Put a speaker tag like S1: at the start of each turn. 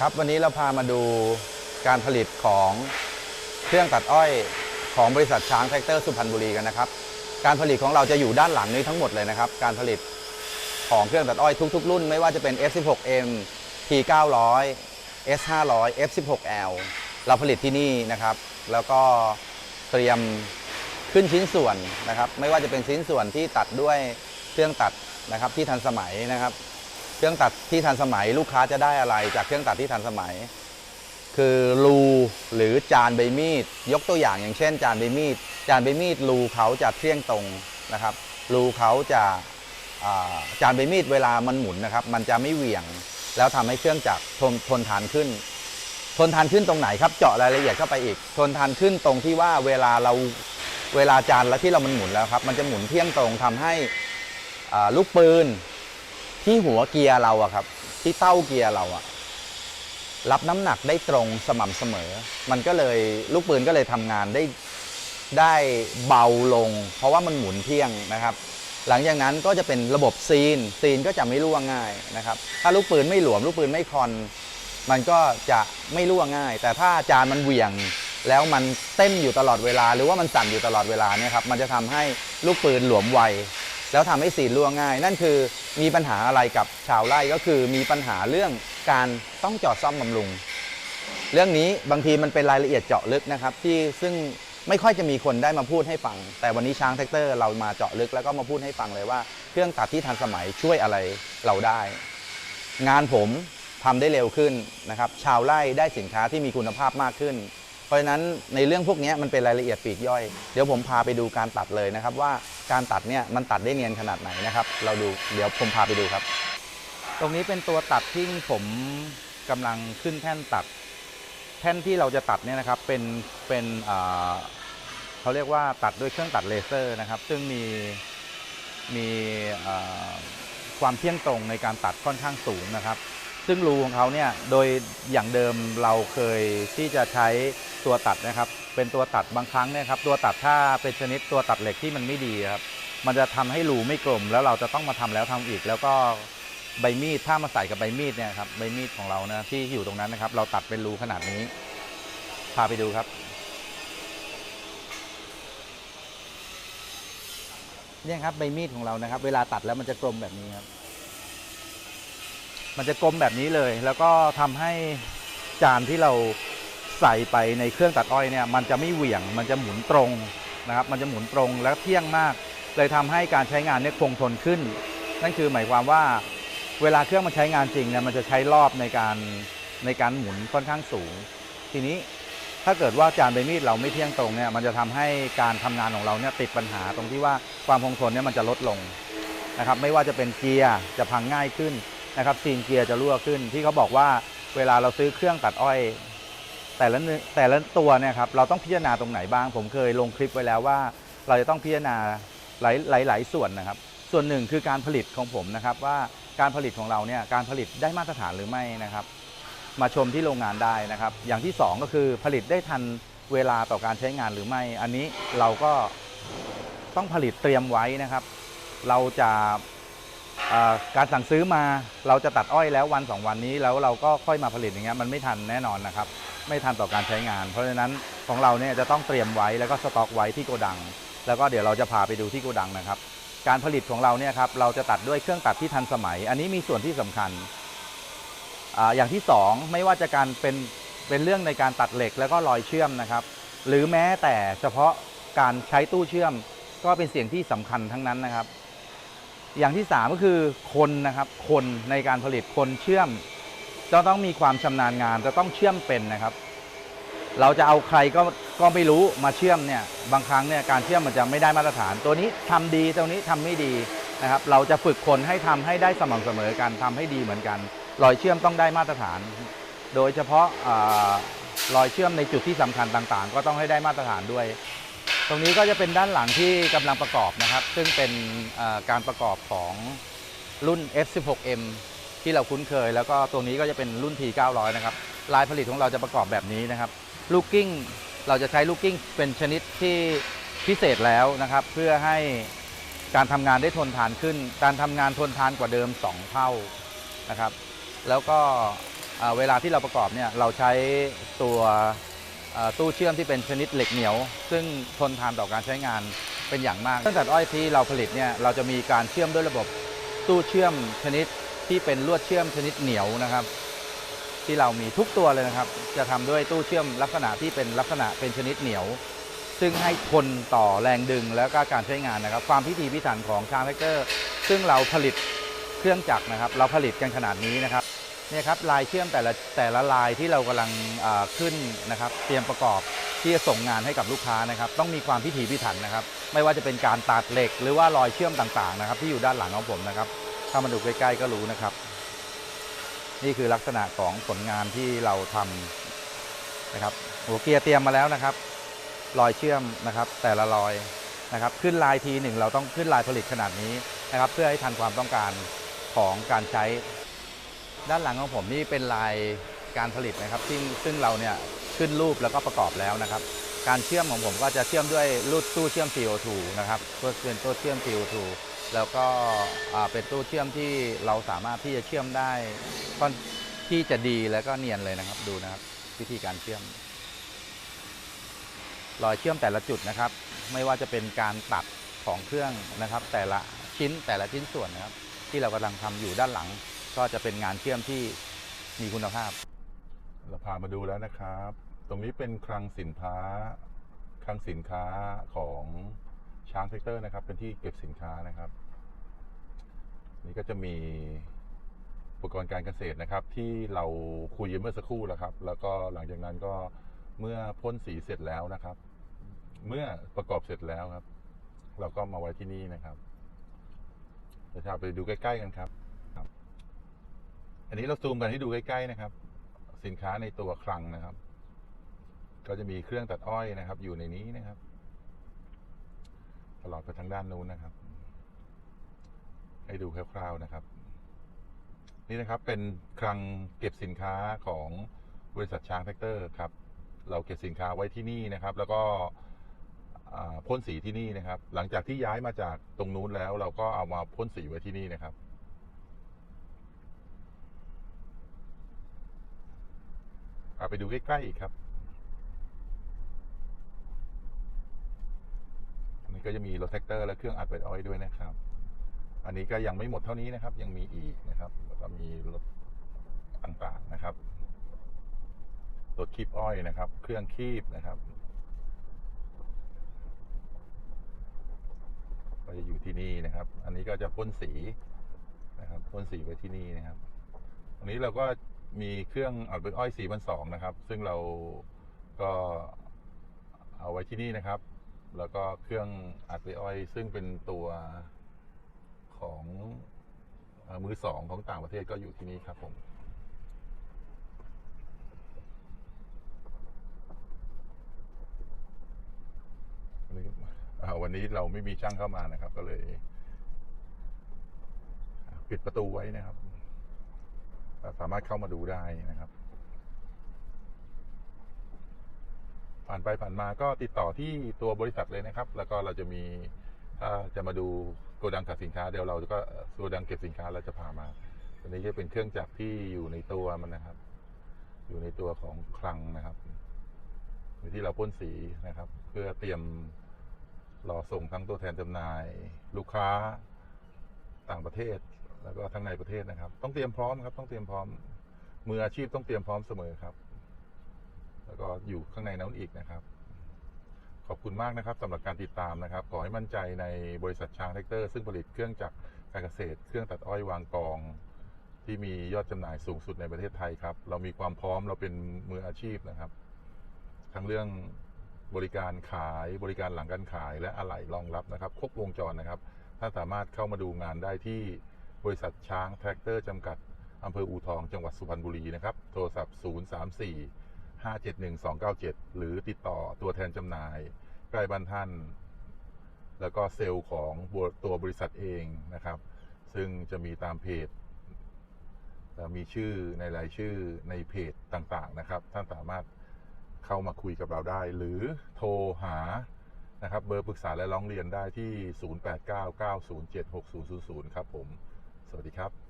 S1: ครับวันนี้เราพามาดูการผลิตของเครื่องตัดอ้อยของบริษัทช้างแท็กเตอร์สุพรรณบุรีกันนะครับ การผลิตของเราจะอยู่ด้านหลังนี้ทั้งหมดเลยนะครับ การผลิตของเครื่องตัดอ้อยทุก ๆ รุ่น ไม่ว่าจะเป็น F16M T900 S500 F16L เราผลิตที่นี่นะครับ แล้วก็เตรียมขึ้นชิ้นส่วนนะครับ ไม่ว่าจะเป็นชิ้นส่วนที่ตัดด้วยเครื่องตัดนะครับที่ทันสมัยนะครับ เครื่องตัดที่ทันสมัย ลูกค้าจะได้อะไรจากเครื่องตัดที่ทันสมัย คือรูหรือจานใบมีด ยกตัวอย่างอย่างเช่น จานใบมีด จานใบมีดรูเขาจะเที่ยงตรงนะครับรูเขาจะาจานใบมีดเวลามันหมุนนะครับ มันจะไม่เหวี่ยง แล้วทำให้เครื่องจักรทนทนทานขึ้น ทนทานขึ้นตรงไหนครับ เจาะรายละเอียดเข้าไปอีก ทนทานขึ้นตรงที่ว่าเวลาเราเวลาจานแล้วที่เรามันหมุนแล้วครับ มันจะหมุนเที่ยงตรงทำให้ลูกปืน ที่หัวเกียร์เราอะครับ ที่เต้าเกียร์เราอะรับน้ำหนักได้ตรงสม่ำเสมอ มันก็เลยลูกปืนก็เลยทำงานได้ได้เบาลง เพราะว่ามันหมุนเที่ยงนะครับ หลังจากนั้นก็จะเป็นระบบซีน ซีนก็จะไม่รั่วง่ายนะครับ ถ้าลูกปืนไม่หลวม ลูกปืนไม่คอน มันก็จะไม่รั่วง่าย แต่ถ้าจานมันเหวี่ยงแล้วมันเต้นอยู่ตลอดเวลา หรือว่ามันสั่นอยู่ตลอดเวลาเนี่ยครับ มันจะทำให้ลูกปืนหลวมไว แล้วทำให้สีรั่วง่าย นั่นคือมีปัญหาอะไรกับชาวไร่ก็คือมีปัญหาเรื่องการต้องจอดซ่อมบำรุง เรื่องนี้บางทีมันเป็นรายละเอียดเจาะลึกนะครับ ที่ซึ่งไม่ค่อยจะมีคนได้มาพูดให้ฟัง แต่วันนี้ช้างแท็กเตอร์เรามาเจาะลึกแล้วก็มาพูดให้ฟังเลยว่าเครื่องตัดที่ทันสมัยช่วยอะไรเราได้ งานผมทำได้เร็วขึ้นนะครับ ชาวไร่ได้สินค้าที่มีคุณภาพมากขึ้น เพราะฉะนั้นในเรื่องพวกนี้มันเป็นรายละเอียดปีกย่อย เดี๋ยวผมพาไปดูการตัดเลยนะครับ ว่าการตัดเนี่ยมันตัดได้เนียนขนาดไหนนะครับ เราดูเดี๋ยวผมพาไปดูครับ ตรงนี้เป็นตัวตัดที่ผมกำลังขึ้นแท่นตัด แท่นที่เราจะตัดเนี่ยนะครับเป็นเป็นเขาเรียกว่าตัดด้วยเครื่องตัดเลเซอร์นะครับ ซึ่งมีมีความเที่ยงตรงในการตัดค่อนข้างสูงนะครับ ซึ่งรูของเขาเนี่ยโดยอย่างเดิมเราเคยที่จะใช้ตัวตัดนะครับ เป็นตัวตัดบางครั้งเนี่ยครับตัวตัดถ้าเป็นชนิดตัวตัดเหล็กที่มันไม่ดีครับมันจะทำให้รูไม่กลม แล้วเราจะต้องมาทำแล้วทำอีก แล้วก็ใบมีดถ้ามาใส่กับใบมีดเนี่ยครับใบมีดของเรานะที่อยู่ตรงนั้นนะครับ เราตัดเป็นรูขนาดนี้ พาไปดูครับเนี่ยครับใบมีดของเรานะครับ เวลาตัดแล้วมันจะกลมแบบนี้ครับ มันจะกลมแบบนี้เลย แล้วก็ทำให้จานที่เราใส่ไปในเครื่องตัดอ้อยเนี่ยมันจะไม่เหวี่ยงมันจะหมุนตรงนะครับมันจะหมุนตรงแล้วเที่ยงมาก เลยทำให้การใช้งานเนี่ยคงทนขึ้น นั่นคือหมายความว่าเวลาเครื่องมันใช้งานจริงเนี่ยมันจะใช้รอบในการในการหมุนค่อนข้างสูง ทีนี้ถ้าเกิดว่าจานใบมีดเราไม่เที่ยงตรงเนี่ยมันจะทำให้การทำงานของเราเนี่ยติดปัญหาตรงที่ว่าความคงทนเนี่ยมันจะลดลงนะครับไม่ว่าจะเป็นเกียร์จะพังง่ายขึ้น นะครับซีนเกียร์จะรั่วขึ้น ที่เขาบอกว่าเวลาเราซื้อเครื่องตัดอ้อย แต่ละแต่ละตัวเนี่ยครับเราต้องพิจารณาตรงไหนบ้าง ผมเคยลงคลิปไว้แล้วว่า เราจะต้องพิจารณาหลายหลายหลายส่วนนะครับ ส่วนหนึ่งคือการผลิตของผมนะครับว่าการผลิตของเราเนี่ยการผลิตได้มาตรฐานหรือไม่นะครับ มาชมที่โรงงานได้นะครับ อย่างที่สองก็คือผลิตได้ทันเวลาต่อการใช้งานหรือไม่ อันนี้เราก็ต้องผลิตเตรียมไว้นะครับ เราจะ การสั่งซื้อมาเราจะตัดอ้อยแล้ววันสองวันนี้แล้วเราก็ค่อยมาผลิตอย่างเงี้ยมันไม่ทันแน่นอนนะครับ ไม่ทันต่อการใช้งาน เพราะฉะนั้นของเราเนี่ยจะต้องเตรียมไว้แล้วก็สต็อกไว้ที่โกดัง แล้วก็เดี๋ยวเราจะพาไปดูที่โกดังนะครับ การผลิตของเราเนี่ยครับเราจะตัดด้วยเครื่องตัดที่ทันสมัย อันนี้มีส่วนที่สำคัญออย่างที่สองไม่ว่าจะการเป็นเป็นเรื่องในการตัดเหล็กแล้วก็รอยเชื่อมนะครับ หรือแม้แต่เฉพาะการใช้ตู้เชื่อม ก็เป็นเสียงที่สำคัญทั้งนั้นนะครับ อย่างที่สามก็คือคนนะครับคนในการผลิตคนเชื่อมจะต้องมีความชำนาญงานจะต้องเชื่อมเป็นนะครับ เราจะเอาใครก็ก็ไม่รู้มาเชื่อมเนี่ยบางครั้งเนี่ยการเชื่อมมันจะไม่ได้มาตรฐาน ตัวนี้ทำดีตัวนี้ทำไม่ดีนะครับ เราจะฝึกคนให้ทำให้ได้สม่ำเสมอกันทำให้ดีเหมือนกัน รอยเชื่อมต้องได้มาตรฐาน โดยเฉพาะอรอยเชื่อมในจุดที่สำคัญต่างๆ ก็ต้องให้ได้มาตรฐานด้วย ตรงนี้ก็จะเป็นด้านหลังที่กำลังประกอบนะครับ ซึ่งเป็นการประกอบของรุ่น F16M ที่เราคุ้นเคย แล้วก็ตัวนี้ก็จะเป็นรุ่น T900 นะครับลายผลิตของเราจะประกอบแบบนี้นะครับลูกกิ้งเราจะใช้ลูกกิ้งเป็นชนิดที่พิเศษแล้วนะครับ เพื่อให้การทำงานได้ทนทานขึ้น การทำงานทนทานกว่าเดิม 2 เท่านะครับ แล้วก็เวลาที่เราประกอบเนี่ยเราใช้ตัว ตู้เชื่อมที่เป็นชนิดเหล็กเหนียว ซึ่งทนทานต่อการใช้งานเป็นอย่างมากเครื่องตัดอ้อยที่เราผลิตเนี่ยเราจะมีการเชื่อมด้วยระบบตู้เชื่อมชนิดที่เป็นลวดเชื่อมชนิดเหนียวนะครับ ที่เรามีทุกตัวเลยนะครับ จะทำด้วยตู้เชื่อมลักษณะที่เป็นลักษณะเป็นชนิดเหนียว ซึ่งให้ทนต่อแรงดึงแล้วก็การใช้งานนะครับ ความพิถีพิถันของชางแท็กเตอร์ซึ่งเราผลิตเครื่องจักรนะครับ เราผลิตกันขนาดนี้นะครับ เนี่ยครับลายเชื่อมแต่ละแต่ละลายที่เรากำลังขึ้นนะครับ เตรียมประกอบที่จะส่งงานให้กับลูกค้านะครับ ต้องมีความพิถีพิถันนะครับ ไม่ว่าจะเป็นการตัดเหล็ก หรือว่ารอยเชื่อมต่างๆนะครับ ที่อยู่ด้านหลังของผมนะครับ ถ้ามาดูใกล้ๆก็รู้นะครับ นี่คือลักษณะของผลงานที่เราทำนะครับ หัวเกียร์เตรียมมาแล้วนะครับ รอยเชื่อมนะครับ แต่ละรอยนะครับ ขึ้นลายทีหนึ่งเราต้องขึ้นลายผลิตขนาดนี้นะครับ เพื่อให้ทันความต้องการของการใช้ ด้านหลังของผมนี่เป็นลายการผลิตนะครับซึ่งซึ่งเราเนี่ยขึ้นรูปแล้วก็ประกอบแล้วนะครับ การเชื่อมของผมก็จะเชื่อมด้วยรูดตู้เชื่อม CO2 นะครับตัวเป็นตู้เชื่อม CO2 แล้วก็เป็นตู้เชื่อมที่เราสามารถที่จะเชื่อมได้ค่อนที่จะดีแล้วก็เนียนเลยนะครับดูนะครับ วิธีการเชื่อม รอยเชื่อมแต่ละจุดนะครับ ไม่ว่าจะเป็นการตัดของเครื่องนะครับ แต่ละชิ้นแต่ละชิ้นส่วนนะครับ ที่เรากำลังทำอยู่ด้านหลัง ก็จะเป็นงานเชื่อมที่มีคุณภาพ
S2: เราพามาดูแล้วนะครับ ตรงนี้เป็นคลังสินค้า คลังสินค้าของช้างเทคเตอร์นะครับ เป็นที่เก็บสินค้านะครับ นี่ก็จะมีอุปกรณ์การเกษตรนะครับ ที่เราคุยเมื่อสักครู่แล้วครับ แล้วก็หลังจากนั้นก็เมื่อพ่นสีเสร็จแล้วนะครับ เมื่อประกอบเสร็จแล้วครับ เราก็มาไว้ที่นี่นะครับเดี๋ยวเราไปดูใกล้ ๆ กันครับ อันนี้เราซูมกันให้ดูใกล้ๆนะครับ สินค้าในตัวคลังนะครับ ก็จะมีเครื่องตัดอ้อยนะครับ อยู่ในนี้นะครับ ตลอดไปทางด้านนู้นนะครับ ให้ดูคร่าวๆนะครับ นี่นะครับเป็นคลังเก็บสินค้าของบริษัทช้างแท็กเตอร์ครับ เราเก็บสินค้าไว้ที่นี่นะครับ แล้วก็พ่นสีที่นี่นะครับ หลังจากที่ย้ายมาจากตรงนู้นแล้ว เราก็เอามาพ่นสีไว้ที่นี่นะครับ เอาไปดูใกล้ๆอีกครับอันนี้ก็จะมีรถแท็กเตอร์และเครื่องอัดเป็ดอ้อยด้วยนะครับ อันนี้ก็ยังไม่หมดเท่านี้นะครับ ยังมีอีกนะครับแล้วก็มีรถต่างๆนะครับรถคีบอ้อยนะครับ เครื่องคีบนะครับก็จะอยู่ที่นี่นะครับ อันนี้ก็จะพ่นสีนะครับพ่นสีไว้ที่นี่นะครับ อันนี้เราก็ มีเครื่องอัดเป็นอ้อยสีพันสองนะครับ ซึ่งเราก็เอาไว้ที่นี่นะครับ แล้วก็เครื่องอัดเป็นอ้อย ซึ่งเป็นตัวของอมือสองของต่างประเทศก็อยู่ที่นี่ครับผมวันนี้เราไม่มีช่างเข้ามานะครับ ก็เลย ปิดประตูไว้นะครับ สามารถเข้ามาดูได้นะครับ ผ่านไปผ่านมาก็ติดต่อที่ตัวบริษัทเลยนะครับ แล้วก็เราจะมีถ้าจะมาดูโกดังขับสินค้าเดี๋ยวเราก็โกดังเก็บสินค้าเราจะพามาอันนี้จะเป็นเครื่องจักรที่อยู่ในตัวมันนะครับ อยู่ในตัวของคลังนะครับที่เราพ่นสีนะครับ เพื่อเตรียมรอส่งทั้งตัวแทนจำหน่าย ลูกค้าต่างประเทศ แล้วก็ทั้งในประเทศนะครับ ต้องเตรียมพร้อมครับ ต้องเตรียมพร้อม มืออาชีพต้องเตรียมพร้อมเสมอครับ แล้วก็อยู่ข้างในนั้นอีกนะครับ ขอบคุณมากนะครับสำหรับการติดตามนะครับ ขอให้มั่นใจในบริษัทช้างแท็กเตอร์ ซึ่งผลิตเครื่องจักรการเกษตร เครื่องตัดอ้อยวางกอง ที่มียอดจำหน่ายสูงสุดในประเทศไทยครับ เรามีความพร้อมเราเป็นมืออาชีพนะครับ ทั้งเรื่องบริการขายบริการหลังการขายและอะไหล่รองรับนะครับ ครบวงจรนะครับท่าสามารถเข้ามาดูงานได้ที่ บริษัทช้างแท็กเตอร์จำกัดอำเภออูทองจังหวัดสุพรรณบุรีนะครับ โทรศัพท์ 034 571 297 หรือติดต่อตัวแทนจำหน่าย ใกล้บ้านท่าน แล้วก็เซลล์ของตัวบริษัทเองนะครับ ซึ่งจะมีตามเพจและมีชื่อในรายชื่อในเพจต่างๆนะครับ ท่านสามารถเข้ามาคุยกับเราได้ หรือโทรหานะครับเบอร์ปรึกษาและร้องเรียนได้ที่ 0899076000 ครับผม วัสดีครับ